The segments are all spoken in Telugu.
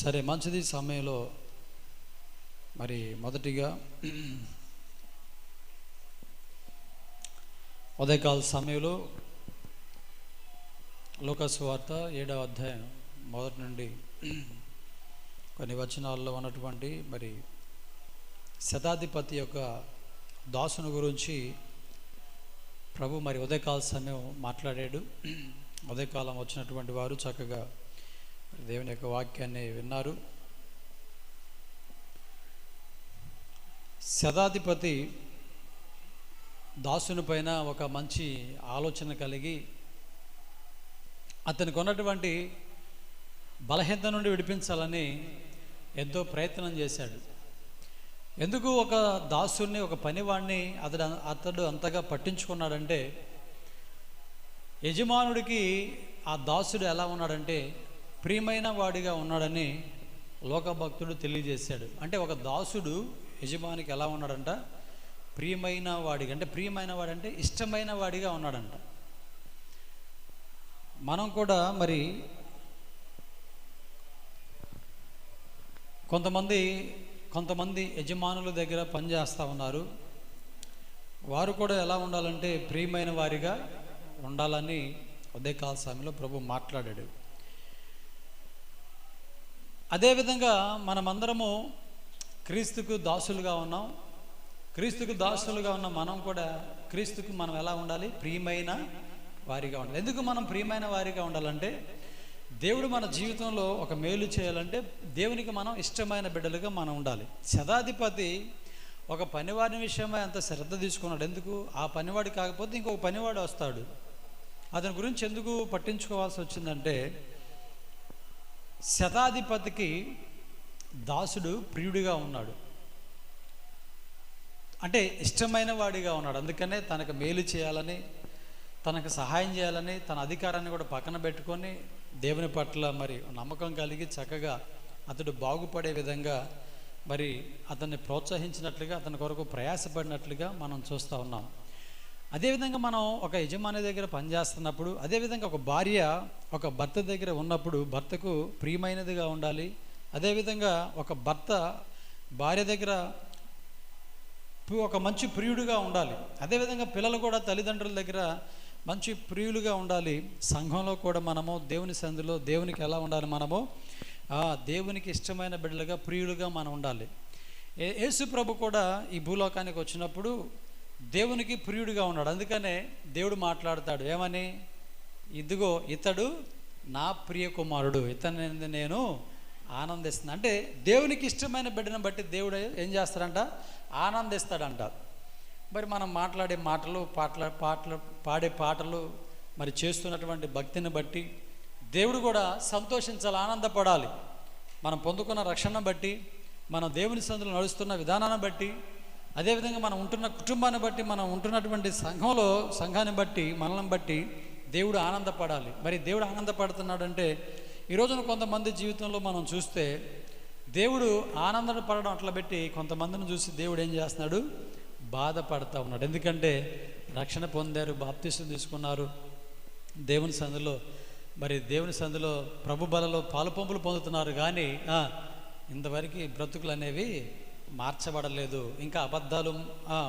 సరే మంచిది సమయంలో మరి మొదటిగా ఉదయకాల సమయంలో లోకసు వార్త ఏడవ అధ్యాయం మొదటి నుండి కొన్ని వచనాల్లో ఉన్నటువంటి మరి శతాధిపతి యొక్క దాసుని గురించి ప్రభు మరి ఉదయకాల సమయం మాట్లాడాడు. ఉదయకాలం వచ్చినటువంటి వారు చక్కగా దేవుని యొక్క వాక్యాన్ని విన్నారు. శతాధిపతి దాసుని పైన ఒక మంచి ఆలోచన కలిగి అతనికి ఉన్నటువంటి బలహీనత నుండి విడిపించాలని ఎంతో ప్రయత్నం చేశాడు. ఎందుకు ఒక దాసుని ఒక పనివాణ్ణి అతడు అతడు అంతగా పట్టించుకున్నాడంటే యజమానుడికి ఆ దాసుడు ఎలా ఉన్నాడంటే ప్రియమైన వాడిగా ఉన్నాడని లోకభక్తుడు తెలియజేశాడు. అంటే ఒక దాసుడు యజమానికి ఎలా ఉన్నాడంట? ప్రియమైన వాడిగా అంటే ప్రియమైన వాడంటే ఇష్టమైన వాడిగా ఉన్నాడంట. మనం కూడా మరి కొంతమంది కొంతమంది యజమానుల దగ్గర పనిచేస్తూ ఉన్నారు. వారు కూడా ఎలా ఉండాలంటే ప్రియమైన వారిగా ఉండాలని ఉదయకాల సమయంలో ప్రభు మాట్లాడాడు. అదేవిధంగా మనమందరము క్రీస్తుకు దాసులుగా ఉన్నాం. క్రీస్తుకు దాసులుగా ఉన్న మనం కూడా క్రీస్తుకు మనం ఎలా ఉండాలి? ప్రియమైన వారిగా ఉండాలి. ఎందుకు మనం ప్రియమైన వారిగా ఉండాలంటే దేవుడు మన జీవితంలో ఒక మేలు చేయాలంటే దేవునికి మనం ఇష్టమైన బిడ్డలుగా మనం ఉండాలి. శతాధిపతి ఒక పనివాడి విషయమై అంత శ్రద్ధ తీసుకున్నాడు. ఎందుకు? ఆ పనివాడు కాకపోతే ఇంకొక పనివాడు వస్తాడు. అతని గురించి ఎందుకు పట్టించుకోవాల్సి వచ్చిందంటే శతాధిపతికి దాసుడు ప్రియుడిగా ఉన్నాడు. అంటే ఇష్టమైన వాడిగా ఉన్నాడు. అందుకనే తనకు మేలు చేయాలని తనకు సహాయం చేయాలని తన అధికారాన్ని కూడా పక్కన పెట్టుకొని దేవుని పట్ల మరి నమ్మకం కలిగి చక్కగా అతడు బాగుపడే విధంగా మరి అతన్ని ప్రోత్సహించినట్లుగా అతని కొరకు ప్రయాసపడినట్లుగా మనం చూస్తూ ఉన్నాం. అదేవిధంగా మనం ఒక యజమాని దగ్గర పనిచేస్తున్నప్పుడు అదేవిధంగా ఒక భార్య ఒక భర్త దగ్గర ఉన్నప్పుడు భర్తకు ప్రియమైనదిగా ఉండాలి. అదేవిధంగా ఒక భర్త భార్య దగ్గర ఒక మంచి ప్రియుడిగా ఉండాలి. అదేవిధంగా పిల్లలు కూడా తల్లిదండ్రుల దగ్గర మంచి ప్రియులుగా ఉండాలి. సంఘంలో కూడా మనము దేవుని సంధిలో దేవునికి ఎలా ఉండాలి మనము? దేవునికి ఇష్టమైన బిడ్డలుగా ప్రియులుగా మనం ఉండాలి. యేసు ప్రభు కూడా ఈ భూలోకానికి వచ్చినప్పుడు దేవునికి ప్రియుడిగా ఉన్నాడు. అందుకనే దేవుడు మాట్లాడతాడు. ఏమని? ఇదిగో ఇతడు నా ప్రియ కుమారుడు. ఇతని నేను ఆనందిస్తున్నా. అంటే దేవునికి ఇష్టమైన బిడ్డను బట్టి దేవుడు ఏం చేస్తాడంట? ఆనందిస్తాడంట. మరి మనం మాట్లాడే మాటలు పాటల పాటలు పాడే పాటలు మరి చేస్తున్నటువంటి భక్తిని బట్టి దేవుడు కూడా సంతోషించాలి ఆనందపడాలి. మనం పొందుకున్న రక్షణ బట్టి మనం దేవుని సందులో నడుస్తున్న విధానాన్ని బట్టి అదేవిధంగా మనం ఉంటున్న కుటుంబాన్ని బట్టి మనం ఉంటున్నటువంటి సంఘంలో సంఘాన్ని బట్టి మనల్ని బట్టి దేవుడు ఆనందపడాలి. మరి దేవుడు ఆనందపడుతున్నాడంటే ఈ రోజున కొంతమంది జీవితంలో మనం చూస్తే దేవుడు ఆనందపడడం అట్లా పెట్టి కొంతమందిని చూసి దేవుడు ఏం చేస్తున్నాడు? బాధపడతా ఉన్నాడు. ఎందుకంటే రక్షణ పొందారు బాప్తీసం తీసుకున్నారు దేవుని సందులో. మరి దేవుని సందులో ప్రభు బలలో పాలు పంపులు పొందుతున్నారు. కానీ ఇంతవరకు బ్రతుకులు అనేవి మార్చబడలేదు ఇంకా అబద్ధాలు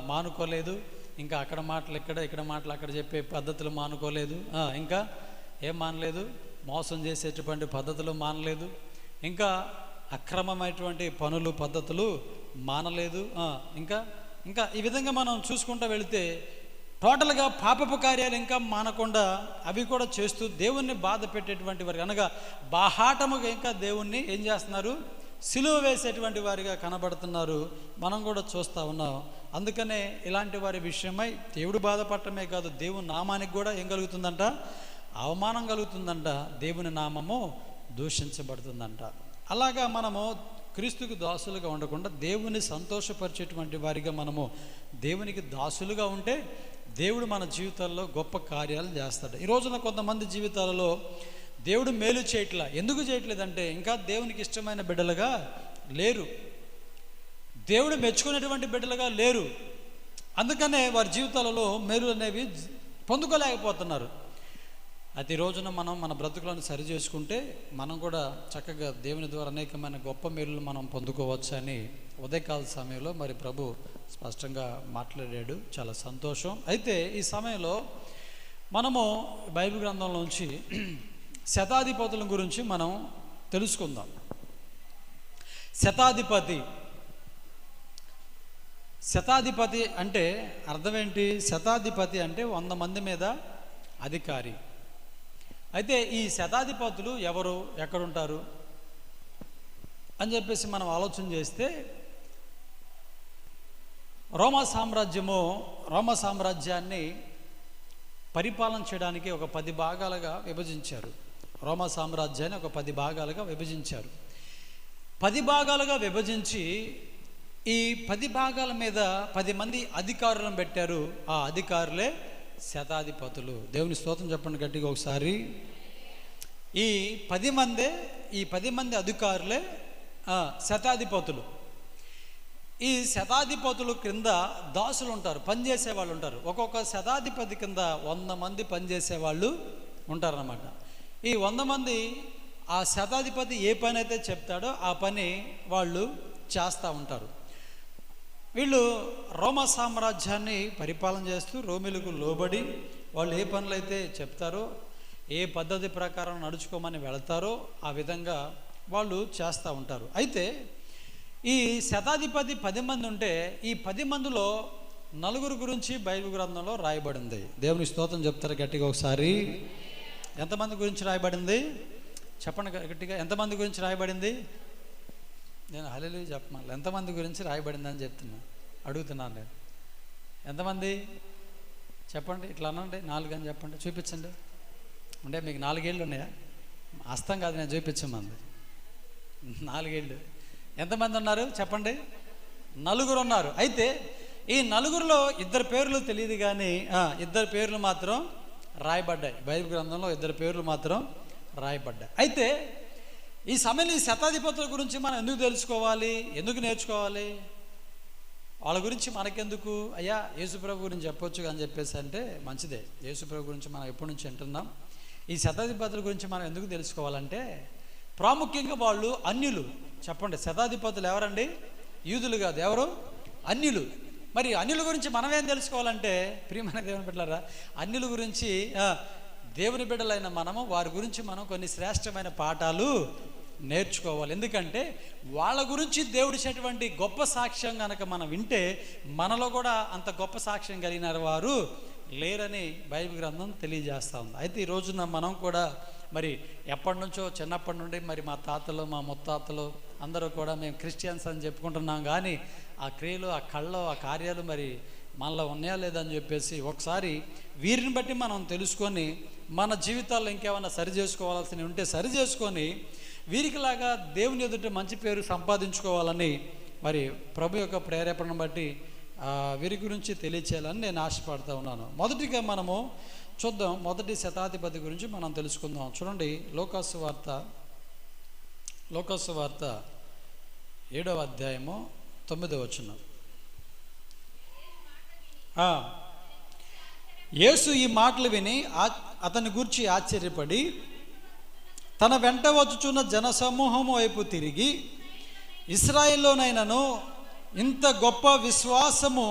మానుకోలేదు ఇంకా అక్కడ మాటలు ఇక్కడ ఇక్కడ మాటలు అక్కడ చెప్పే పద్ధతులు మానుకోలేదు ఇంకా ఏం మానలేదు? మోసం చేసేటువంటి పద్ధతులు మానలేదు ఇంకా అక్రమమైనటువంటి పనులు పద్ధతులు మానలేదు ఇంకా ఇంకా ఈ విధంగా మనం చూసుకుంటూ వెళితే టోటల్గా పాపపు కార్యాలు ఇంకా మానకుండా అవి కూడా చేస్తూ దేవుణ్ణి బాధ పెట్టేటువంటి వారికి అనగా బాహాటముగా ఇంకా దేవుణ్ణి ఏం చేస్తున్నారు? సిలువ వేసేటువంటి వారిగా కనబడుతున్నారు. మనం కూడా చూస్తూ ఉన్నాం. అందుకనే ఇలాంటి వారి విషయమై దేవుడు బాధపడటమే కాదు దేవుని నామానికి కూడా ఏం కలుగుతుందంట? అవమానం కలుగుతుందంట. దేవుని నామము దూషించబడుతుందంట. అలాగా మనము క్రీస్తుకు దాసులుగా ఉండకుండా దేవుని సంతోషపరిచేటువంటి వారిగా మనము దేవునికి దాసులుగా ఉంటే దేవుడు మన జీవితాల్లో గొప్ప కార్యాలు చేస్తాడు. ఈ రోజున కొంతమంది జీవితాలలో దేవుడు మేలు చేయట్లా. ఎందుకు చేయట్లేదంటే ఇంకా దేవునికి ఇష్టమైన బిడ్డలుగా లేరు. దేవుడు మెచ్చుకునేటువంటి బిడ్డలుగా లేరు. అందుకనే వారి జీవితాలలో మేలు అనేవి పొందుకోలేకపోతున్నారు. అతి రోజున మనం మన బ్రతుకులను సరి చేసుకుంటే మనం కూడా చక్కగా దేవుని ద్వారా అనేకమైన గొప్ప మేలులు మనం పొందుకోవచ్చు అని ఉదయకాల సమయంలో మరి ప్రభు స్పష్టంగా మాట్లాడాడు. చాలా సంతోషం. అయితే ఈ సమయంలో మనము బైబిల్ గ్రంథంలోంచి శతాధిపతుల గురించి మనం తెలుసుకుందాం. శతాధిపతి. శతాధిపతి అంటే అర్థం ఏంటి శతాధిపతి అంటే వంద మంది మీద అధికారి. అయితే ఈ శతాధిపతులు ఎవరు? ఎక్కడుంటారు? అని చెప్పేసి మనం ఆలోచన చేస్తే రోమా సామ్రాజ్యము రోమా సామ్రాజ్యాన్ని పరిపాలన చేయడానికి ఒక పది భాగాలుగా విభజించారు. రోమా సామ్రాజ్యాన్ని ఒక పది భాగాలుగా విభజించారు. పది భాగాలుగా విభజించి ఈ పది భాగాల మీద పది మంది అధికారులను పెట్టారు. ఆ అధికారులే శతాధిపతులు. దేవుని స్తోత్రం చెప్పండి గట్టిగా ఒకసారి. ఈ పది మందే ఈ పది మంది అధికారులే శతాధిపతులు. ఈ శతాధిపతులు క్రింద దాసులు ఉంటారు పనిచేసే వాళ్ళు ఉంటారు. ఒక్కొక్క శతాధిపతి కింద వంద మంది పనిచేసే వాళ్ళు ఉంటారన్నమాట. ఈ వంద మంది ఆ శతాధిపతి ఏ పని అయితే చెప్తాడో ఆ పని వాళ్ళు చేస్తూ ఉంటారు. వీళ్ళు రోమా సామ్రాజ్యాన్ని పరిపాలన చేస్తూ రోమిలకు లోబడి వాళ్ళు ఏ పనులు అయితే చెప్తారో ఏ పద్ధతి ప్రకారం నడుచుకోమని వెళతారో ఆ విధంగా వాళ్ళు చేస్తూ ఉంటారు. అయితే ఈ శతాధిపతి పది మంది ఉంటే ఈ పది మందిలో నలుగురు గురించి బైబిల్ గ్రంథంలో రాయబడింది. దేవుని స్తోత్రం చెప్తారు గట్టిగా ఒకసారి? ఎంతమంది గురించి రాయబడింది? చెప్పండి గట్టిగా. ఎంతమంది గురించి రాయబడింది? నేను హలీలు చెప్పమని ఎంతమంది గురించి రాయబడిందని చెప్తున్నా? అడుగుతున్నాను నేను. ఎంతమంది? చెప్పండి. ఇట్లా అనండి. నాలుగు అని చెప్పండి. చూపించండి. అంటే మీకు నాలుగేళ్ళు ఉన్నాయా? అస్తం కాదు నేను చూపించమంది. నాలుగేళ్ళు. ఎంతమంది ఉన్నారు? చెప్పండి. నలుగురు ఉన్నారు అయితే ఈ నలుగురిలో ఇద్దరు పేర్లు తెలియదు కానీ ఇద్దరు పేర్లు మాత్రం రాయబడ్డాయి. బైబిల్ గ్రంథంలో ఇద్దరు పేర్లు మాత్రం రాయబడ్డాయి. అయితే ఈ సమయంలో ఈ శతాధిపతుల గురించి మనం ఎందుకు తెలుసుకోవాలి? ఎందుకు నేర్చుకోవాలి? వాళ్ళ గురించి మనకెందుకు? అయ్యా యేసుప్రభు గురించి చెప్పొచ్చు అని చెప్పేసి అంటే మంచిదే. యేసుప్రభు గురించి మనం ఎప్పటి నుంచి వింటున్నాం? ఈ శతాధిపతుల గురించి మనం ఎందుకు తెలుసుకోవాలంటే ప్రాముఖ్యంగా వాళ్ళు అన్యులు. చెప్పండి శతాధిపతులు ఎవరండి? యూదులు కాదు ఎవరు? అన్యులు. మరి అన్యుల గురించి మనమేం తెలుసుకోవాలంటే ప్రియమైన దేవుని బిడ్డలారా అన్యుల గురించి దేవుని బిడ్డలైన మనము వారి గురించి మనం కొన్ని శ్రేష్టమైన పాఠాలు నేర్చుకోవాలి. ఎందుకంటే వాళ్ళ గురించి దేవుడిచ్చేటువంటి గొప్ప సాక్ష్యం కనుక మనం వింటే మనలో కూడా అంత గొప్ప సాక్ష్యం కలిగిన వారు లేరని బైబిల్ గ్రంథం తెలియజేస్తా ఉంది. అయితే ఈ రోజున మనం కూడా మరి ఎప్పటి నుంచో చిన్నప్పటి నుండి మరి మా తాతలు మా ముత్తాతలు అందరూ కూడా మేము క్రిస్టియన్స్ అని చెప్పుకుంటున్నాం. కానీ ఆ క్రియలు ఆ కళ్ళు ఆ కార్యాలు మరి మనలో ఉన్నాయా లేదని చెప్పేసి ఒకసారి వీరిని బట్టి మనం తెలుసుకొని మన జీవితాల్లో ఇంకేమైనా సరి చేసుకోవాల్సినవి ఉంటే సరి చేసుకొని వీరికిలాగా దేవుని ఎదుట మంచి పేరు సంపాదించుకోవాలని మరి ప్రభు యొక్క ప్రేరేపణను బట్టి వీరి గురించి తెలియచేయాలని నేను ఆశపడుతూ ఉన్నాను. మొదటిగా మనము చూద్దాం మొదటి శతాధిపతి గురించి మనం తెలుసుకుందాం. చూడండి లోకాసు వార్త లోకాసు వార్త ఏడవ అధ్యాయము తొమ్మిదవ వచ్చిన యేసు ఈ మాటలు విని అతని గురించి ఆశ్చర్యపడి తన వెంట వచ్చుచున్న జనసమూహం వైపు తిరిగి ఇస్రాయిల్లోనైనను ఇంత గొప్ప విశ్వాసము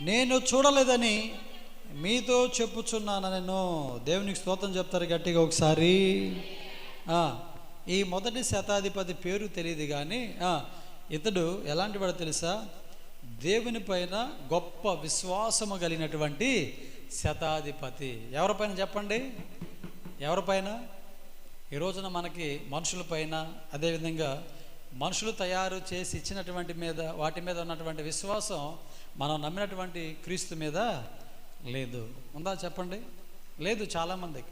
నేను చూడలేదని మీతో చెప్పుచున్నాను నేను దేవునికి స్తోత్రం చెప్తారు గట్టిగా ఒకసారి. ఈ మొదటి శతాధిపతి పేరు తెలియదు కానీ ఇతడు ఎలాంటి వాడు తెలుసా? దేవుని పైన గొప్ప విశ్వాసము కలిగినటువంటి శతాధిపతి. ఎవరిపైన చెప్పండి? ఎవరిపైన ఈ రోజున మనకి మనుషులపైన అదేవిధంగా మనుషులు తయారు చేసి ఇచ్చినటువంటి మీద వాటి మీద ఉన్నటువంటి విశ్వాసం మనం నమ్మినటువంటి క్రీస్తు మీద లేదు. ఉందా చెప్పండి? లేదు చాలామందికి.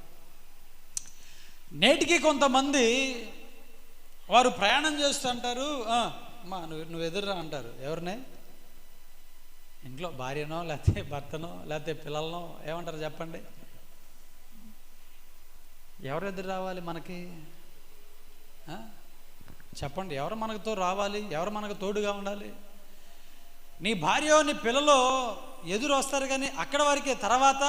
నేటికి కొంతమంది వారు ప్రయాణం చేస్తుంటారు "ఆ, అమ్మా నువ్వు నువ్వు ఎదురురా అంటారు. ఎవరినే? ఇంట్లో భార్యనో లేకపోతే భర్తనో లేకపోతే పిల్లలనో ఏమంటారు చెప్పండి? ఎవరు ఎదురు రావాలి మనకి? చెప్పండి ఎవరు మనకుతో రావాలి? ఎవరు మనకు తోడుగా ఉండాలి? నీ భార్య నీ పిల్లలు ఎదురు వస్తారు కానీ అక్కడ వారికి తర్వాత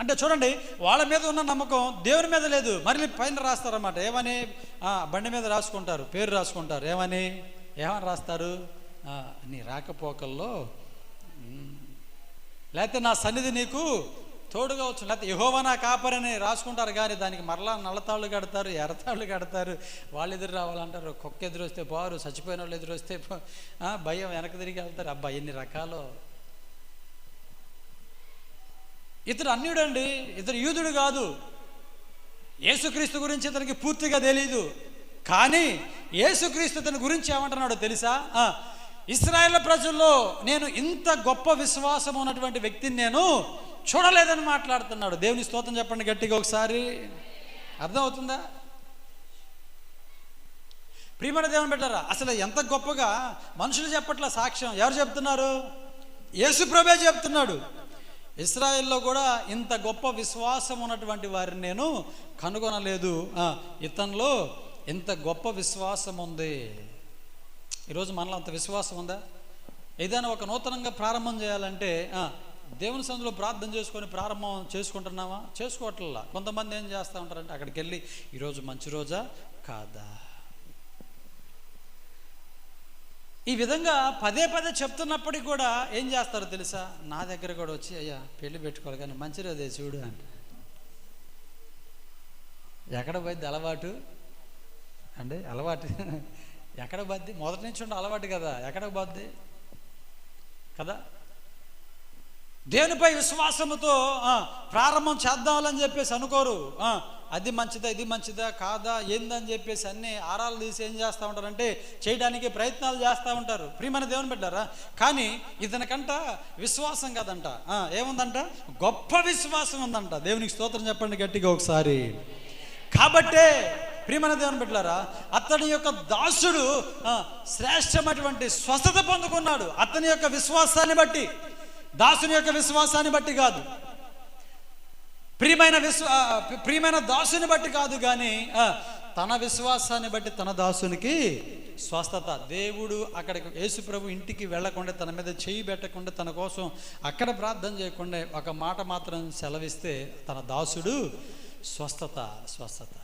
అంటే చూడండి వాళ్ళ మీద ఉన్న నమ్మకం దేవుని మీద లేదు. మళ్ళీ పైన రాస్తారన్నమాట. ఏమని? బండి మీద రాసుకుంటారు పేరు రాసుకుంటారు. ఏమని? ఏమని రాస్తారు? నీ రాకపోకల్లో లేకపోతే నా సన్నిధి నీకు తోడుగా వచ్చు లేకపోతే యహోవా నా కాపరని రాసుకుంటారు కానీ దానికి మరలా నల్లతాళ్ళు కడతారు ఎర్రతాళ్ళు కడతారు. వాళ్ళు ఎదురు రావాలంటారు కుక్క ఎదురు వస్తే పోరు చచ్చిపోయిన వాళ్ళు ఎదురు వస్తే భయం వెనక తిరిగి వెళ్తారు. అబ్బా ఎన్ని రకాలు. ఇతడు అన్యుడండి ఇతడు యూదుడు కాదు. యేసుక్రీస్తు గురించి ఇతనికి పూర్తిగా తెలియదు కానీ యేసుక్రీస్తు తన గురించి ఏమంటున్నాడో తెలుసా? ఆ, ఇస్రాయేల్ ప్రజల్లో నేను ఇంత గొప్ప విశ్వాసం ఉన్నటువంటి వ్యక్తిని నేను చూడలేదని మాట్లాడుతున్నాడు. దేవుని స్తోత్రం చెప్పండి గట్టిగా ఒకసారి. అర్థమవుతుందా? ప్రియమైన దేవుని పెట్టారా అసలు ఎంత గొప్పగా మనుషులు చెప్పట్ల సాక్ష్యం? ఎవరు చెప్తున్నారు? యేసు ప్రభే చెప్తున్నాడు. ఇస్రాయెల్లో కూడా ఇంత గొప్ప విశ్వాసం ఉన్నటువంటి వారిని నేను కనుగొనలేదు. ఇతనిలో ఇంత గొప్ప విశ్వాసం ఉంది. ఈరోజు మనలో అంత విశ్వాసం ఉందా? ఏదైనా ఒక నూతనంగా ప్రారంభం చేయాలంటే దేవుని సందులో ప్రార్థన చేసుకొని ప్రారంభం చేసుకుంటున్నామా చేసుకోవట్లా. కొంతమంది ఏం చేస్తూ ఉంటారంటే అక్కడికి వెళ్ళి ఈరోజు మంచి రోజా? కాదా? ఈ విధంగా పదే పదే చెప్తున్నప్పటికీ కూడా ఏం చేస్తారో తెలుసా? నా దగ్గర కూడా వచ్చి అయ్యా పెళ్ళి పెట్టుకోవాలి కానీ మంచి రోజే చూడు అంట. ఎక్కడ పోయింది అలవాటు? అండి అలవాటు. ఎక్కడ బద్ది మొదటి నుంచి ఉండే అలవాటు కదా. ఎక్కడ బద్ది కదా? దేనిపై విశ్వాసముతో ప్రారంభం చేద్దామని చెప్పేసి అనుకోరు. అది మంచిదా ఇది మంచిదా కాదా ఏందని చెప్పేసి అన్ని ఆరాలు తీసి ఏం చేస్తూ ఉంటారంటే చేయడానికి ప్రయత్నాలు చేస్తూ ఉంటారు. ప్రియమైన దేవుని పెట్టారా కానీ ఇతనికంట విశ్వాసం కదంట. ఏముందంట? గొప్ప విశ్వాసం ఉందంట. దేవునికి స్తోత్రం చెప్పండి గట్టిగా ఒకసారి. కాబట్టే ప్రియమైన దేవుని బిడ్డలారా అతని యొక్క దాసుడు శ్రేష్టమైనటువంటి స్వస్థత పొందుకున్నాడు. అతని యొక్క విశ్వాసాన్ని బట్టి దాసుని యొక్క విశ్వాసాన్ని బట్టి కాదు. ప్రియమైన విశ్వ ప్రియమైన దాసుని బట్టి కాదు కానీ తన విశ్వాసాన్ని బట్టి తన దాసునికి స్వస్థత. దేవుడు అక్కడికి యేసు ప్రభు ఇంటికి వెళ్ళకుండా తన మీద చేయి పెట్టకుండా తన కోసం అక్కడ ప్రార్థన చేయకుండా ఒక మాట మాత్రం సెలవిస్తే తన దాసుడు స్వస్థత స్వస్థత.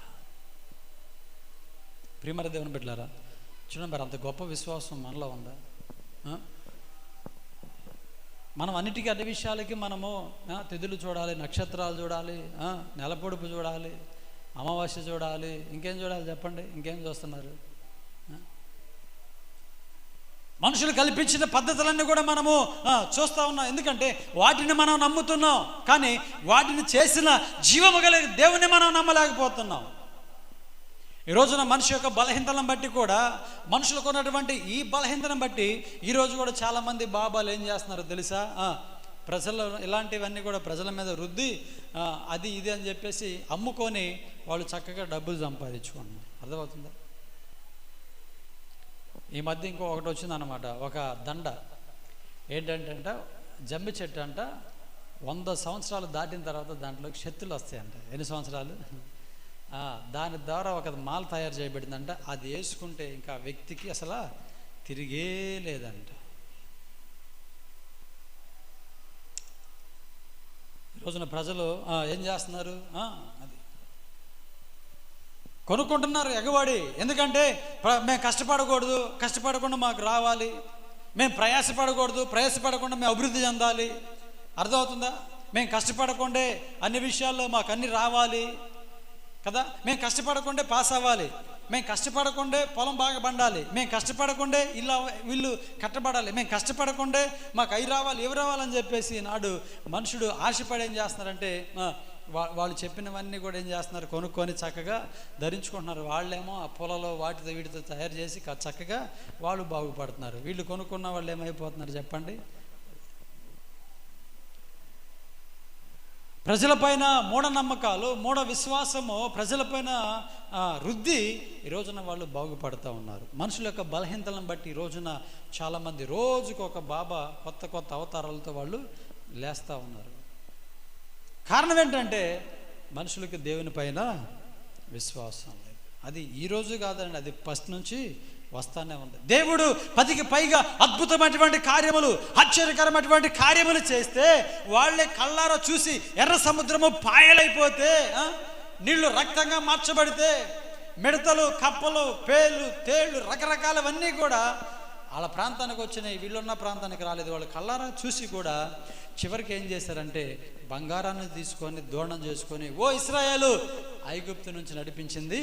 ప్రియమర దేవుని బిడ్డలారా చూడండి మరి అంత గొప్ప విశ్వాసం మనలో ఉందా? మనం అన్నిటికీ అన్ని విషయాలకి మనము తిథులు చూడాలి నక్షత్రాలు చూడాలి నెలపొడుపు చూడాలి అమావాస్య చూడాలి ఇంకేం చూడాలి చెప్పండి? ఇంకేం చూస్తున్నారు? మనుషులు కల్పించిన పద్ధతులన్నీ కూడా మనము చూస్తూ ఉన్నాం. ఎందుకంటే వాటిని మనం నమ్ముతున్నాం. కానీ వాటిని చేసిన జీవము కలిగిన దేవుని మనం నమ్మలేకపోతున్నాం. ఈ రోజున మనిషి యొక్క బలహీనతలను బట్టి కూడా మనుషులకు ఉన్నటువంటి ఈ బలహీనతను బట్టి ఈరోజు కూడా చాలామంది బాబాలు ఏం చేస్తున్నారో తెలుసా? ఆ, ప్రజలు ఇలాంటివన్నీ కూడా ప్రజల మీద రుద్ది అది ఇది అని చెప్పేసి అమ్ముకొని వాళ్ళు చక్కగా డబ్బులు సంపాదించుకుంటున్నారు. అర్థమవుతుందా? ఈ మధ్య ఇంకో ఒకటి వచ్చిందనమాట ఒక దండ. ఏంటంటే జమ్మి చెట్టు అంట వంద సంవత్సరాలు దాటిన తర్వాత దాంట్లో శక్తులు వస్తాయంట. ఎన్ని సంవత్సరాలు? దాని ద్వారా ఒక మాల తయారు చేయబడిందంట. అది వేసుకుంటే ఇంకా వ్యక్తికి అసలు తిరిగే లేదంట. రోజున ప్రజలు ఏం చేస్తున్నారు? అది. కొనుక్కుంటున్నారు ఎగవాడి ఎందుకంటే మేము కష్టపడకూడదు కష్టపడకుండా మాకు రావాలి. మేము ప్రయాసపడకూడదు ప్రయాసపడకుండా మేము అభివృద్ధి చెందాలి. అర్థమవుతుందా? మేము కష్టపడకుండా అన్ని విషయాల్లో మాకు అన్ని రావాలి. కదా? మేము కష్టపడకుండా పాస్ అవ్వాలి. మేము కష్టపడకుండా పొలం బాగా పండాలి. మేము కష్టపడకుండా ఇల్లు వీళ్ళు కట్టబడాలి. మేము కష్టపడకుండా మాకు అవి రావాలి ఇవి రావాలని చెప్పేసి నాడు మనుషుడు ఆశపడి ఏం చేస్తున్నారంటే వాళ్ళు చెప్పినవన్నీ కూడా ఏం చేస్తున్నారు? కొనుక్కొని చక్కగా ధరించుకుంటున్నారు. వాళ్ళేమో ఆ పొలలో వాటితో వీటితో తయారు చేసి చక్కగా వాళ్ళు బాగుపడుతున్నారు. వీళ్ళు కొనుక్కున్న వాళ్ళు ఏమైపోతున్నారు చెప్పండి? ప్రజలపైన మూఢనమ్మకాలు మూఢ విశ్వాసము ప్రజలపైన ఆ, రుద్ది ఈ రోజున వాళ్ళు బాగుపడుతూ ఉన్నారు. మనుషుల యొక్క బలహీనతలను బట్టి ఈ రోజున చాలామంది రోజుకు ఒక బాబా కొత్త కొత్త అవతారాలతో వాళ్ళు లేస్తూ ఉన్నారు. కారణం ఏంటంటే మనుషులకి దేవుని పైన విశ్వాసం లేదు. అది ఈరోజు కాదండి అది ఫస్ట్ నుంచి వస్తానే ఉంది. దేవుడు పదికి పైగా అద్భుతమైనటువంటి కార్యములు ఆశ్చర్యకరమైనటువంటి కార్యములు చేస్తే వాళ్ళే కళ్ళారా చూసి ఎర్ర సముద్రము పాయలైపోతే నీళ్ళు రక్తంగా మార్చబడితే మిడతలు కప్పలు పేలు తేళ్ళు రకరకాలవన్నీ కూడా వాళ్ళ ప్రాంతానికి వచ్చినాయి. వీళ్ళున్న ప్రాంతానికి రాలేదు. వాళ్ళు కళ్ళారా చూసి కూడా చివరికి ఏం చేశారంటే బంగారాన్ని తీసుకొని దోణం చేసుకొని ఓ ఇస్రాయేలు ఐగుప్తు నుంచి నడిపించింది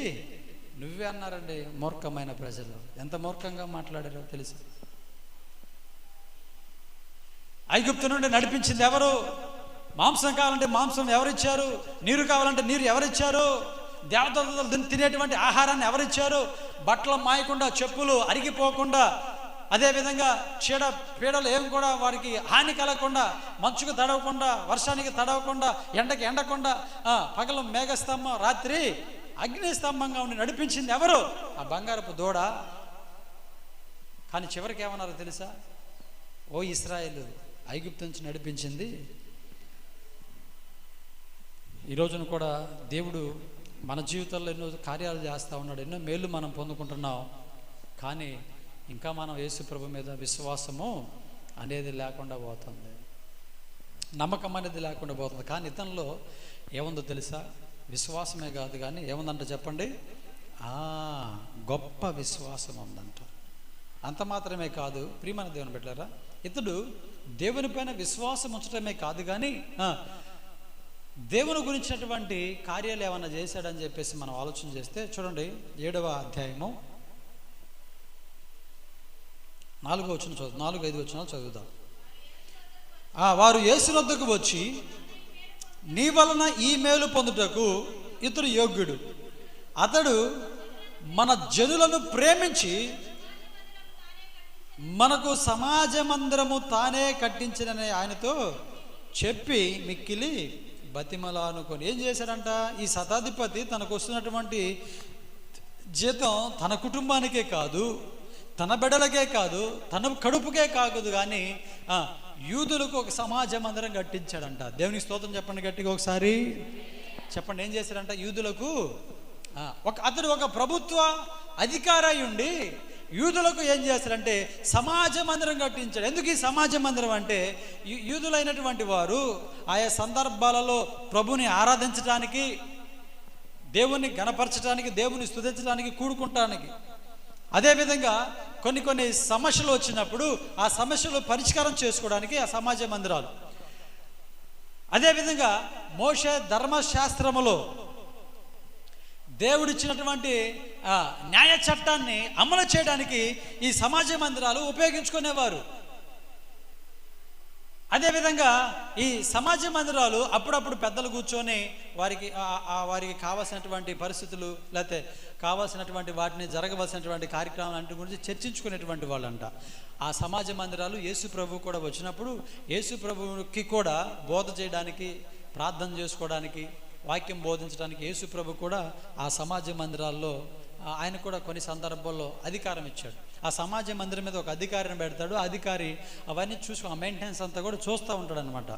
నువ్వే అన్నారండి మూర్ఖమైన ప్రజలు. ఎంత మూర్ఖంగా మాట్లాడారో తెలుసు. ఐగుప్తు నుండి నడిపించింది ఎవరు? మాంసం కావాలంటే మాంసం ఎవరిచ్చారు? నీరు కావాలంటే నీరు ఎవరిచ్చారు? దేవతలు తినేటువంటి ఆహారాన్ని ఎవరిచ్చారు? బట్టలు మాయకుండా చెప్పులు అరిగిపోకుండా అదేవిధంగా చీడ పీడలు ఏం కూడా వారికి హాని కలగకుండా మంచుకు తడవకుండా వర్షానికి తడవకుండా ఎండకి ఎండకుండా ఆ, పగలు మేఘస్తంభం రాత్రి అగ్ని స్తంభంగా ఉండి నడిపించింది ఎవరు? ఆ బంగారపు దూడ. కానీ చివరికి ఏమన్నారో తెలుసా? ఓ ఇస్రాయేలు ఐగుప్తు నుంచి నడిపించింది. ఈ రోజున కూడా దేవుడు మన జీవితంలో ఎన్నో కార్యాలు చేస్తూ ఉన్నాడు. ఎన్నో మేలు మనం పొందుకుంటున్నాం. కానీ ఇంకా మనం యేసు ప్రభు మీద విశ్వాసము అనేది లేకుండా పోతుంది. నమ్మకం అనేది లేకుండా పోతుంది. కానీ ఇతనిలో ఏముందో తెలుసా? విశ్వాసమే కాదు కానీ ఏముందంట చెప్పండి? గొప్ప విశ్వాసం ఉందంట. అంత మాత్రమే కాదు ప్రియమైన దేవుని పెట్టారా ఇతడు దేవుని పైన విశ్వాసం ఉంచడమే కాదు కానీ దేవుని గురించినటువంటి కార్యాలు ఏమైనా చేశాడని చెప్పేసి మనం ఆలోచన చేస్తే చూడండి ఏడవ అధ్యాయము నాలుగో వచ్చిన చదువు నాలుగు ఐదు వచ్చిన చదువుదాం. వారు వారు యేసునొద్దకు వచ్చి నీ వలన ఈ మేలు పొందుటకు ఇతడు యోగ్యుడు. అతడు మన జనులను ప్రేమించి మనకు సమాజ మందిరము తానే కట్టించినని ఆయనతో చెప్పి మిక్కిలి బతిమల అనుకొని ఏం చేశాడంట? ఈ శతాధిపతి తనకు వస్తున్నటువంటి జీతం తన కుటుంబానికే కాదు తన బిడ్డలకే కాదు తన కడుపుకే కాదు కానీ యూదులకు ఒక సమాజ మందిరం కట్టించాడంట. దేవునికి స్తోత్రం చెప్పండి గట్టిగా ఒకసారి. చెప్పండి ఏం చేశాడంట? యూదులకు ఒక అతడు ఒక ప్రభుత్వ అధికారై ఉండి యూదులకు ఏం చేస్తారంటే సమాజ మందిరం కట్టించాడు. ఎందుకు ఈ సమాజ మందిరం అంటే యూదులైనటువంటి వారు ఆయా సందర్భాలలో ప్రభుని ఆరాధించడానికి దేవుణ్ణి గణపరచడానికి దేవుని స్థుతించడానికి కూడుకుంటానికి అదేవిధంగా కొన్ని కొన్ని సమస్యలు వచ్చినప్పుడు ఆ సమస్యలు పరిష్కారం చేసుకోవడానికి ఆ సమాజ మందిరాలు. అదేవిధంగా మోష ధర్మశాస్త్రములో దేవుడిచ్చినటువంటి న్యాయ చట్టాన్ని అమలు చేయడానికి ఈ సమాజ మందిరాలు ఉపయోగించుకునేవారు. అదేవిధంగా ఈ సమాజ మందిరాలు అప్పుడప్పుడు పెద్దలు కూర్చొని వారికి వారికి కావాల్సినటువంటి పరిస్థితులు లేకపోతే కావాల్సినటువంటి వాటిని జరగవలసినటువంటి కార్యక్రమాలు గురించి చర్చించుకునేటువంటి వాళ్ళంట. ఆ సమాజ మందిరాలు యేసు ప్రభు కూడా వచ్చినప్పుడు యేసు ప్రభుకి కూడా బోధ చేయడానికి ప్రార్థన చేసుకోవడానికి వాక్యం బోధించడానికి యేసు ప్రభు కూడా ఆ సమాజ మందిరాల్లో ఆయన కూడా కొన్ని సందర్భాల్లో అధికారం ఇచ్చాడు. ఆ సమాజ మందిరం మీద ఒక అధికారిని పెడతాడు. ఆ అధికారి అవన్నీ చూసుకో ఆ మెయింటెనెన్స్ అంతా కూడా చూస్తూ ఉంటాడు అనమాట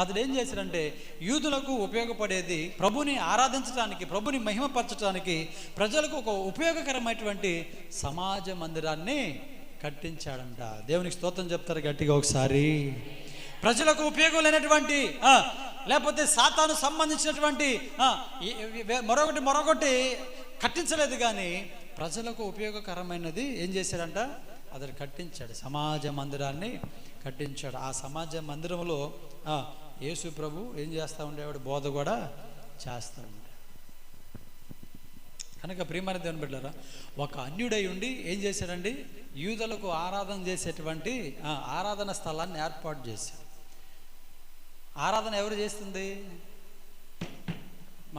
అతడు ఏం చేశాడంటే యూదులకు ఉపయోగపడేది ప్రభుని ఆరాధించడానికి ప్రభుని మహిమపరచడానికి ప్రజలకు ఒక ఉపయోగకరమైనటువంటి సమాజ మందిరాన్ని కట్టించాడంట. దేవునికి స్తోత్రం చెప్తారు గట్టిగా ఒకసారి. ప్రజలకు ఉపయోగం లేనటువంటి లేకపోతే సాతాను సంబంధించినటువంటి మరొకటి మరొకటి కట్టించలేదు కానీ ప్రజలకు ఉపయోగకరమైనది ఏం చేశాడంట? అతడు కట్టించాడు. సమాజ మందిరాన్ని కట్టించాడు. ఆ సమాజ మందిరంలో యేసు ప్రభు ఏం చేస్తూ ఉండేవాడు? బోధ కూడా చేస్తూ ఉండేవాడు. కనుక ప్రియమైన దేవుని బిడ్డారా ఒక అన్యుడై ఉండి ఏం చేశాడండి? యూదులకు ఆరాధన చేసేటువంటి ఆరాధన స్థలాన్ని ఏర్పాటు చేశాడు. ఆరాధన ఎవరు చేస్తుంది?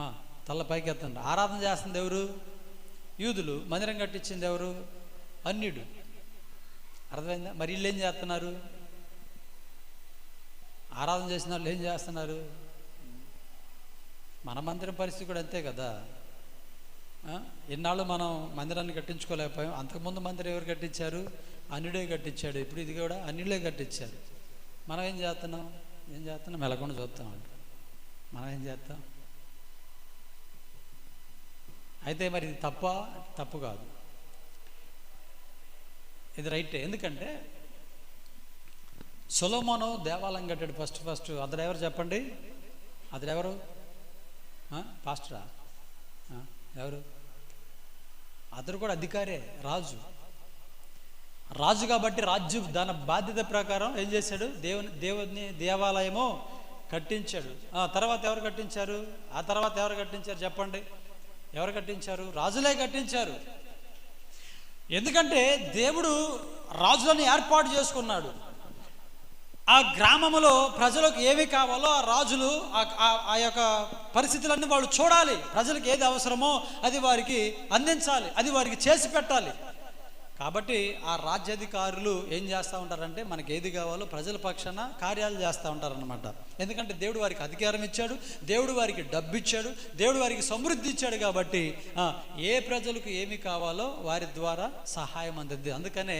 మా తల్ల పైకి ఎత్తండి ఆరాధన చేస్తుంది ఎవరు? యూదులు మందిరం కట్టించింది ఎవరు? అన్యుడు. అర్థమైందా? మరి వీళ్ళు ఏం చేస్తున్నారు? ఆరాధన చేసిన వాళ్ళు ఏం చేస్తున్నారు? మన మందిరం పరిస్థితి కూడా అంతే కదా. ఎన్నాళ్ళు ఇన్నాళ్ళు మనం మందిరాన్ని కట్టించుకోలేకపోయాం. అంతకుముందు మందిరం ఎవరు కట్టించారు? అన్యుడే కట్టించాడు. ఇప్పుడు ఇది కూడా అన్యుడే కట్టించారు. మనం ఏం చేస్తున్నాం? ఏం చేస్తున్నాం? మెలకుండా చూస్తాం అంట మనం ఏం చేస్తాం? అయితే మరి ఇది తప్ప తప్పు కాదు. ఇది రైటే. ఎందుకంటే సొలోమోను దేవాలయం కట్టాడు ఫస్ట్ ఫస్ట్. అతడు ఎవరు చెప్పండి? అతడు ఎవరు? పాస్టరా? ఎవరు? అతడు కూడా అధికారే రాజు. రాజు కాబట్టి రాజు దాని బాధ్యత ప్రకారం ఏం చేశాడు? దేవుని దేవుని దేవాలయము కట్టించాడు. ఆ తర్వాత ఎవరు కట్టించారు? ఆ తర్వాత ఎవరు కట్టించారు? చెప్పండి. ఎవరు కట్టించారు? రాజులే కట్టించారు. ఎందుకంటే దేవుడు రాజులను ఏర్పాటు చేసుకున్నాడు. ఆ గ్రామంలో ప్రజలకు ఏమి కావాలో ఆ రాజులు ఆ- ఆ- ఆ యొక్క పరిస్థితులన్నీ వాళ్ళు చూడాలి. ప్రజలకు ఏది అవసరమో అది వారికి అందించాలి అది వారికి చేసి పెట్టాలి. కాబట్టి ఆ రాజ్యాధికారులు ఏం చేస్తూ ఉంటారంటే మనకి ఏది కావాలో ప్రజల పక్షాన కార్యాలు చేస్తూ ఉంటారనమాట ఎందుకంటే దేవుడు వారికి అధికారం ఇచ్చాడు దేవుడు వారికి డబ్బు ఇచ్చాడు దేవుడు వారికి సమృద్ధి ఇచ్చాడు కాబట్టి ఏ ప్రజలకు ఏమి కావాలో వారి ద్వారా సహాయం అందిద్ది. అందుకనే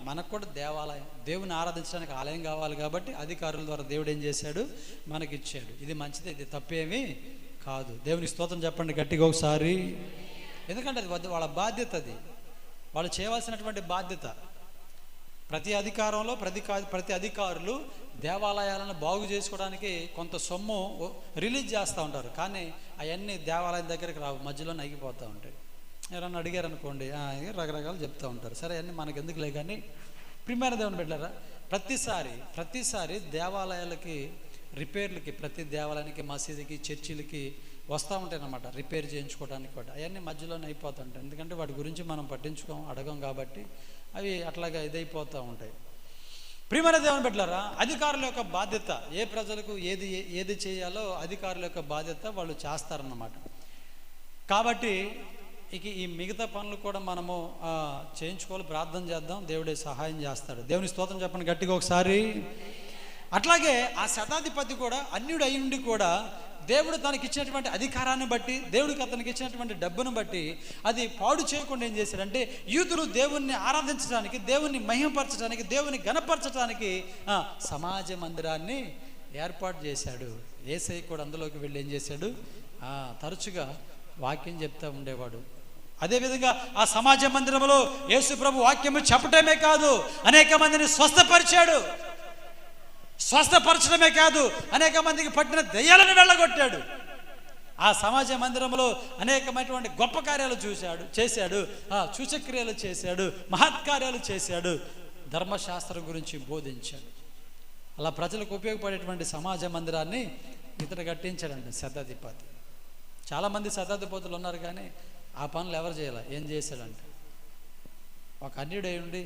మనకు కూడా దేవాలయం దేవుని ఆరాధించడానికి ఆలయం కావాలి కాబట్టి అధికారుల ద్వారా దేవుడు ఏం చేశాడు? మనకి ఇచ్చాడు ఇది మంచిది ఇది తప్పేమీ కాదు. దేవుని స్తోత్రం చెప్పండి గట్టిగా ఒకసారి. ఎందుకంటే అది వాళ్ళ బాధ్యత అది. వాళ్ళు చేయవలసినటువంటి బాధ్యత. ప్రతి అధికారంలో ప్రతి ప్రతి అధికారులు దేవాలయాలను బాగు చేసుకోవడానికి కొంత సొమ్ము రిలీజ్ చేస్తూ ఉంటారు. కానీ అవన్నీ దేవాలయం దగ్గరికి రావు. మధ్యలో నగిపోతూ ఉంటాయి. ఎవరన్నా అడిగారు అనుకోండి రకరకాలు చెప్తూ ఉంటారు. సరే అన్నీ మనకు ఎందుకులే కానీ ప్రిమేర దేవుని పెట్టారా ప్రతిసారి ప్రతిసారి దేవాలయాలకి రిపేర్లకి ప్రతి దేవాలయానికి మసీదుకి చర్చిలకి వస్తూ ఉంటాయన్నమాట రిపేర్ చేయించుకోవడానికి కూడా. అవన్నీ మధ్యలోనే అయిపోతుంటాయి ఎందుకంటే వాటి గురించి మనం పట్టించుకోం అడగం కాబట్టి అవి అట్లాగా ఇదైపోతూ ఉంటాయి. ప్రియమైన దేవుని బిడ్డలారా అధికారుల యొక్క బాధ్యత ఏ ప్రజలకు ఏది ఏది చేయాలో అధికారుల యొక్క బాధ్యత వాళ్ళు చేస్తారన్నమాట. కాబట్టి ఇక ఈ మిగతా పనులు కూడా మనము చేయించుకోవాలి ప్రార్థన చేద్దాం దేవుడే సహాయం చేస్తాడు. దేవుని స్తోత్రం చెప్పండి గట్టిగా ఒకసారి. అట్లాగే ఆ శతాధిపతి కూడా అన్యుడు అయ్యుండి కూడా దేవుడు తనకి ఇచ్చినటువంటి అధికారాన్ని బట్టి దేవుడికి అతనికి ఇచ్చినటువంటి డబ్బును బట్టి అది పాడు చేయకుండా ఏం చేశాడంటే యూతులు దేవుణ్ణి ఆరాధించడానికి దేవుణ్ణి మహిమపరచడానికి దేవుని గణపరచడానికి సమాజ మందిరాన్ని ఏర్పాటు చేశాడు. ఏసై కూడా అందులోకి వెళ్ళి ఏం చేశాడు? తరచుగా వాక్యం చెప్తా ఉండేవాడు. అదేవిధంగా ఆ సమాజ మందిరంలో యేసు ప్రభు వాక్యము చెప్పటమే కాదు అనేక మందిని స్వస్థపరిచాడు. స్వస్థపరచడమే కాదు అనేక మందికి పట్టిన దెయ్యాలను వెళ్ళగొట్టాడు. ఆ సమాజ మందిరంలో అనేకమైనటువంటి గొప్ప కార్యాలు చూశాడు చేశాడు. ఆ చూచక్రియలు చేశాడు మహత్కార్యాలు చేశాడు. ధర్మశాస్త్రం గురించి బోధించాడు. అలా ప్రజలకు ఉపయోగపడేటువంటి సమాజ మందిరాన్ని ఇతను కట్టించాడండి శతాధిపతి చాలామంది శతాధిపతులు ఉన్నారు కానీ ఆ పనులు ఎవరు చేయాలి? ఏం చేశాడంటే? ఒక అన్యుడై ఉండి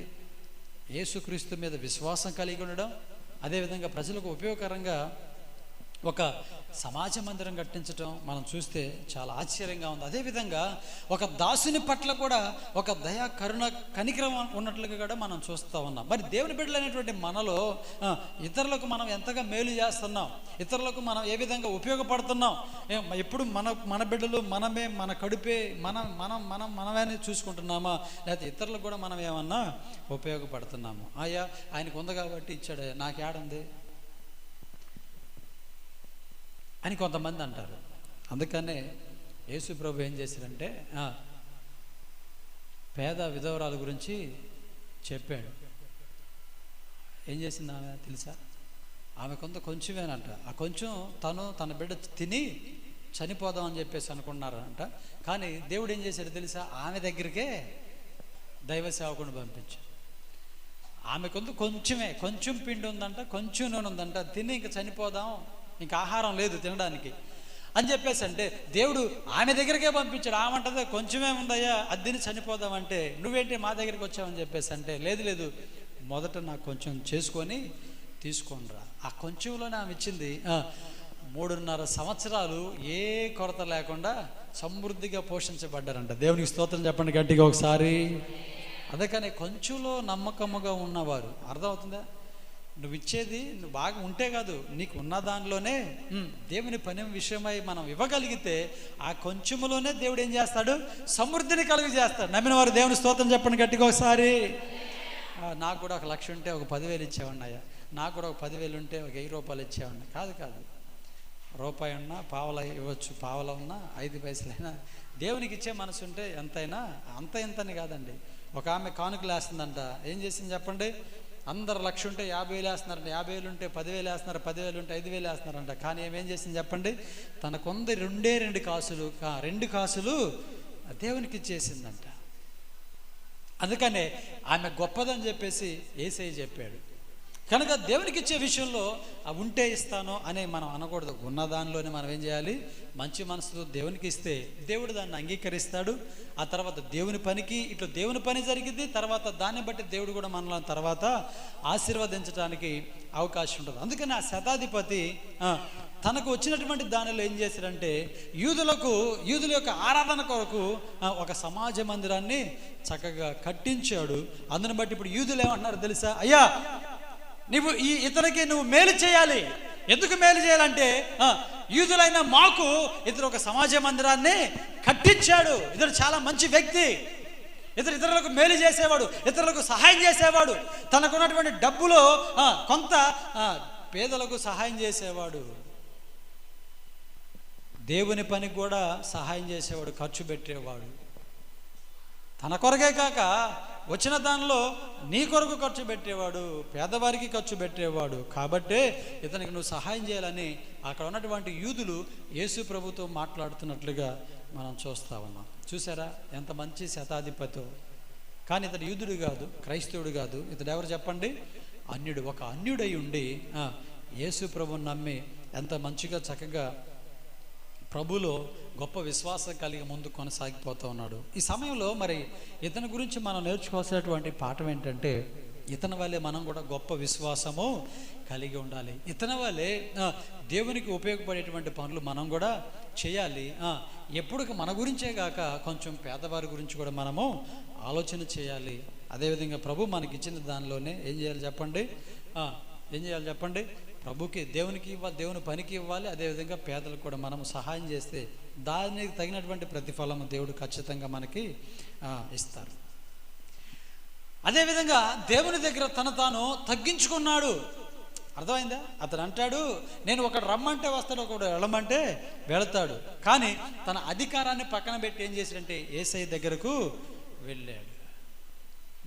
యేసుక్రీస్తు మీద విశ్వాసం కలిగి ఉండడం అదేవిధంగా ప్రజలకు ఉపయోగకరంగా ఒక సమాజ మందిరం కట్టించడం మనం చూస్తే చాలా ఆశ్చర్యంగా ఉంది. అదేవిధంగా ఒక దాసుని పట్ల కూడా ఒక దయా కరుణ కనికరం ఉన్నట్లుగా కూడా మనం చూస్తూ ఉన్నాం. మరి దేవుని బిడ్డలైనటువంటి మనలో ఇతరులకు మనం ఎంతగా మేలు చేస్తున్నాం? ఇతరులకు మనం ఏ విధంగా ఉపయోగపడుతున్నాం? ఎప్పుడు మన మన బిడ్డలు మనమే మన కడుపే మన మనం మనం మనమే చూసుకుంటున్నామా? లేకపోతే ఇతరులకు కూడా మనం ఏమన్నా ఉపయోగపడుతున్నాము? ఆయా ఆయనకు ఉంది కాబట్టి ఇచ్చాడు నాకు ఏడుంది? అని కొంతమంది అంటారు. అందుకనే యేసు ప్రభు ఏం చేశారంటే పేద విధవరాల గురించి చెప్పాడు. ఏం చేసింది ఆమె తెలుసా? ఆమె కొంత కొంచెమేనంట. ఆ కొంచెం తను తన బిడ్డ తిని చనిపోదాం అని చెప్పేసి అనుకున్నారంట. కానీ దేవుడు ఏం చేశాడు తెలుసా? ఆమె దగ్గరికే దైవ సేవకుని పంపించాడు. ఆమె కొంత కొంచెమే కొంచెం పిండి ఉందంట కొంచెం నూనె ఉందంట తిని ఇంక చనిపోదాం ఇంకా ఆహారం లేదు తినడానికి. అని చెప్పేసి అంటే దేవుడు ఆమె దగ్గరికే పంపించాడు. ఆమంటది కొంచెమే ఉందయ్యా అది చనిపోదామంటే నువ్వేంటి మా దగ్గరికి వచ్చావని చెప్పేసి అంటే లేదు లేదు మొదట నాకు కొంచెం చేసుకొని తీసుకోనరా ఆ కొంచెంలోనే ఆమె ఇచ్చింది మూడున్నర సంవత్సరాలు ఏ కొరత లేకుండా సమృద్ధిగా పోషించబడ్డారంట. దేవునికి స్తోత్రం చెప్పండి గట్టిగా ఒకసారి. అందుకని కొంచెంలో నమ్మకముగా ఉన్నవారు. అర్థమవుతుందా? నువ్వు ఇచ్చేది నువ్వు బాగా ఉంటే కాదు నీకు ఉన్న దానిలోనే దేవుని పని విషయమై మనం ఇవ్వగలిగితే ఆ కొంచెములోనే దేవుడు ఏం చేస్తాడు? సమృద్ధిని కలుగు చేస్తాడు. నమ్మిన వారు దేవుని స్తోత్రం చెప్పండి గట్టిగా ఒకసారి. నాకు కూడా ఒక లక్ష ఉంటే ఒక పదివేలు ఇచ్చేవాడిని అయ్యా. నాకు కూడా ఒక పదివేలు ఉంటే ఒక వెయ్యి రూపాయలు ఇచ్చేవాడిని. కాదు కాదు. రూపాయి ఉన్నా పావల ఇవ్వచ్చు. పావల ఉన్నా ఐదు పైసలైనా. దేవునికి ఇచ్చే మనసు ఉంటే ఎంతైనా అంత ఎంతని కాదండి. ఒక ఆమె కానుకలు వేస్తుందంట. ఏం చేసింది చెప్పండి? అందరు లక్ష ఉంటే యాభై వేలు వేస్తున్నారంట యాభై వేలు ఉంటే పదివేలు వేస్తున్నారు పదివేలు ఉంటే ఐదు వేలు వేస్తున్నారంట. కానీ ఏమేం చేసింది చెప్పండి? తనకుంది రెండే రెండు కాసులు కా- రెండు కాసులు దేవునికి ఇచ్చేసిందంట. అందుకనే ఆమె గొప్పదని చెప్పేసి ఏసై చెప్పాడు. కనుక దేవునికి ఇచ్చే విషయంలో ఉంటే ఇస్తాను అనే మనం అనకూడదు. ఉన్న దానిలోనే మనం ఏం చేయాలి? మంచి మనసుతో దేవునికి ఇస్తే దేవుడు దాన్ని అంగీకరిస్తాడు. ఆ తర్వాత దేవుని పనికి ఇట్లా దేవుని పని జరిగింది తర్వాత దాన్ని బట్టి దేవుడు కూడా మనల్ని తర్వాత ఆశీర్వదించడానికి అవకాశం ఉంటుంది. అందుకని ఆ శతాధిపతి తనకు వచ్చినటువంటి దానిలో ఏం చేశారంటే యూదులకు యూదుల యొక్క ఆరాధన కొరకు ఒక సమాజ మందిరాన్ని చక్కగా కట్టించాడు. అందుని బట్టి ఇప్పుడు యూదులు ఏమంటున్నారు తెలుసా? అయ్యా నువ్వు ఈ ఇతనికి నువ్వు మేలు చేయాలి. ఎందుకు మేలు చేయాలంటే యూదులైన మాకు ఇతడు ఒక సమాజ మందిరాన్ని కట్టించాడు. ఇతడు చాలా మంచి వ్యక్తి. ఇతరు ఇతరులకు మేలు చేసేవాడు ఇతరులకు సహాయం చేసేవాడు. తనకున్నటువంటి డబ్బులో కొంత పేదలకు సహాయం చేసేవాడు. దేవుని పనికి కూడా సహాయం చేసేవాడు ఖర్చు పెట్టేవాడు. తన కొరకే కాక వచ్చిన దానిలో నీ కొరకు ఖర్చు పెట్టేవాడు పేదవారికి ఖర్చు పెట్టేవాడు. కాబట్టే ఇతనికి నువ్వు సహాయం చేయాలని అక్కడ ఉన్నటువంటి యూదులు యేసు ప్రభుతో మాట్లాడుతున్నట్లుగా మనం చూస్తా ఉన్నాం. చూసారా? ఎంత మంచి శతాధిపతో. కానీ ఇతడు యూదుడు కాదు క్రైస్తవుడు కాదు. ఇతడు ఎవరు చెప్పండి? అన్యుడు. ఒక అన్యుడై ఉండి యేసు ప్రభుని నమ్మి ఎంత మంచిగా చక్కగా ప్రభులో గొప్ప విశ్వాసం కలిగి ముందు కొనసాగిపోతూ ఉన్నాడు. ఈ సమయంలో మరి ఇతని గురించి మనం నేర్చుకోవాల్సినటువంటి పాఠం ఏంటంటే ఇతని వల్లే మనం కూడా గొప్ప విశ్వాసము కలిగి ఉండాలి. ఇతని వల్లే దేవునికి ఉపయోగపడేటువంటి పనులు మనం కూడా చేయాలి. ఎప్పుడు మన గురించే కాక కొంచెం పేదవారి గురించి కూడా మనము ఆలోచన చేయాలి. అదేవిధంగా ప్రభు మనకి ఇచ్చిన దానిలోనే ఏం చేయాలి చెప్పండి? ఏం చేయాలి చెప్పండి? ప్రభుకి దేవునికి ఇవ్వాలి దేవుని పనికి ఇవ్వాలి. అదేవిధంగా పేదలకు కూడా మనం సహాయం చేస్తే దానికి తగినటువంటి ప్రతిఫలం దేవుడు ఖచ్చితంగా మనకి ఇస్తారు. అదేవిధంగా దేవుని దగ్గర తన తాను తగ్గించుకున్నాడు. అర్థమైందా? అతను అంటాడు నేను ఒకడు రమ్మంటే వస్తాడు ఒకడు వెళ్ళమంటే వెళతాడు. కానీ తన అధికారాన్ని పక్కన పెట్టి ఏం చేశాడంటే ఏసఐ దగ్గరకు వెళ్ళాడు.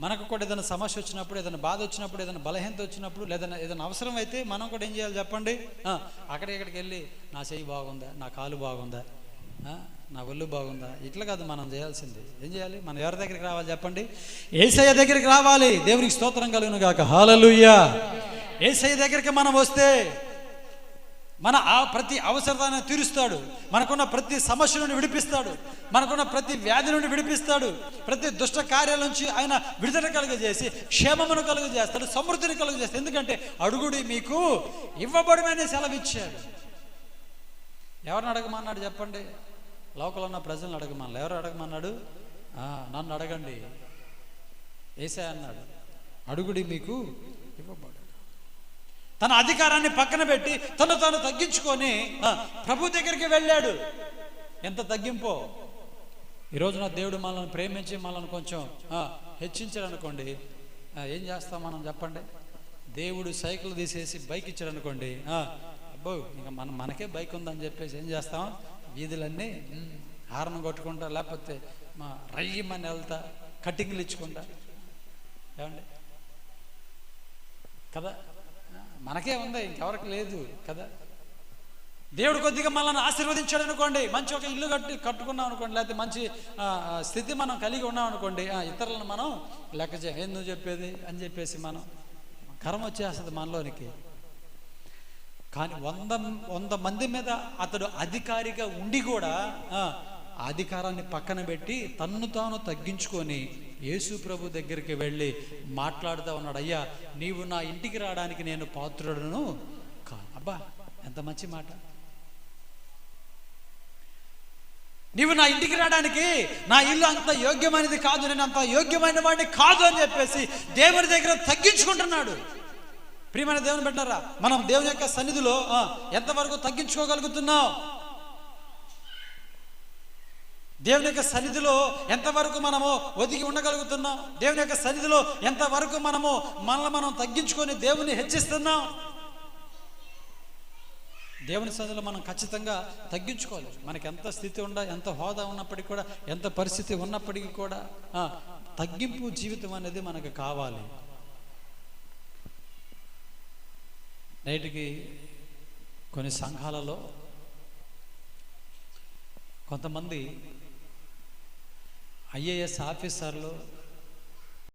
మనకు కూడా ఏదైనా సమస్య వచ్చినప్పుడు ఏదైనా బాధ వచ్చినప్పుడు ఏదైనా బలహీనత వచ్చినప్పుడు లేదా ఏదైనా అవసరం అయితే మనం కూడా ఏం చేయాలి చెప్పండి? అక్కడికి ఇక్కడికి వెళ్ళి నా చెయ్యి బాగుందా? నా కాలు బాగుందా? నా ఒళ్ళు బాగుందా? ఇట్లా కాదు మనం చేయాల్సింది. ఏం చేయాలి? మనం ఎవరి దగ్గరికి రావాలి చెప్పండి? ఏసయ్య దగ్గరికి రావాలి. దేవునికి స్తోత్రం కలుగును గాక. హాలలుయ్యా ఏసయ్య దగ్గరికి మనం వస్తే మన ఆ ప్రతి అవసరాన్ని తీరుస్తాడు. మనకున్న ప్రతి సమస్య నుండి విడిపిస్తాడు. మనకున్న ప్రతి వ్యాధి నుండి విడిపిస్తాడు. ప్రతి దుష్ట కార్యాల నుంచి ఆయన విడుదల కలుగజేసి క్షేమమును కలుగజేస్తాడు సమృద్ధిని కలుగజేస్తాడు. ఎందుకంటే అడుగుడి మీకు ఇవ్వబడమని సెలవిచ్చాడు. ఎవరిని అడగమన్నాడు చెప్పండి? లోకల్ ఉన్న ప్రజలను అడగమన్నాడు. ఎవరు అడగమన్నాడు? నన్ను అడగండి. ఏసే అన్నాడు. అడుగుడి మీకు ఇవ్వబడు తన అధికారాన్ని పక్కన పెట్టి తను తను తగ్గించుకొని ప్రభు దగ్గరికి వెళ్ళాడు. ఎంత తగ్గింపో? ఈరోజు నా దేవుడు మనల్ని ప్రేమించి మనల్ని కొంచెం ఆ, హెచ్చించాడు అనుకోండి ఏం చేస్తాం మనం చెప్పండి? దేవుడు సైకిల్ తీసేసి బైక్ ఇచ్చాడు అనుకోండి అబ్బో ఇంకా మన మనకే బైక్ ఉందని చెప్పేసి ఏం చేస్తాం? వీధులన్నీ హారణం హార్న్ కొట్టుకుంటా లేకపోతే మా రయ్యమని వెళ్తా కటింగ్లు ఇచ్చుకుంటా. ఏమండి? కదా? మనకే ఉంది ఇంకెవరికి లేదు కదా? దేవుడు కొద్దిగా మనల్ని ఆశీర్వదించాడు అనుకోండి మంచి ఒక ఇల్లు కట్టి కట్టుకున్నాం అనుకోండి లేకపోతే మంచి స్థితి మనం కలిగి ఉన్నాం అనుకోండి ఇతరులను మనం లెక్క చే ఎందుకు చెప్పేది? అని చెప్పేసి మనం కరం వచ్చేస్తుంది మనలోనికి. కానీ వంద వంద మంది మీద అతడు అధికారిగా ఉండి కూడా అధికారాన్ని పక్కన పెట్టి తన్ను తాను తగ్గించుకొని యేసు ప్రభు దగ్గరికి వెళ్ళి మాట్లాడుతూ ఉన్నాడు అయ్యా నీవు నా ఇంటికి రావడానికి నేను పాత్రుడను కా అబ్బా ఎంత మంచి మాట. నీవు నా ఇంటికి రావడానికి నా ఇల్లు అంత యోగ్యమైనది కాదు నేను అంత యోగ్యమైన వాడిని కాదు అని చెప్పేసి దేవుని దగ్గర తగ్గించుకుంటున్నాడు. ప్రియమైన దేవుని పెట్టారా మనం దేవుని యొక్క సన్నిధిలో ఆ, ఎంతవరకు తగ్గించుకోగలుగుతున్నాం? దేవుని యొక్క సన్నిధిలో ఎంతవరకు మనము ఒదిగి ఉండగలుగుతున్నాం? దేవుని యొక్క సన్నిధిలో ఎంతవరకు మనము మనల్ని మనం తగ్గించుకొని దేవుని హెచ్చిస్తున్నాం? దేవుని సన్నిధిలో మనం ఖచ్చితంగా తగ్గించుకోవాలి. మనకి ఎంత స్థితి ఉండ ఎంత హోదా ఉన్నప్పటికీ కూడా ఎంత పరిస్థితి ఉన్నప్పటికీ కూడా తగ్గింపు జీవితం అనేది మనకు కావాలి. నేటికి కొన్ని సంఘాలలో కొంతమంది ఐఏఎస్ ఆఫీసర్లు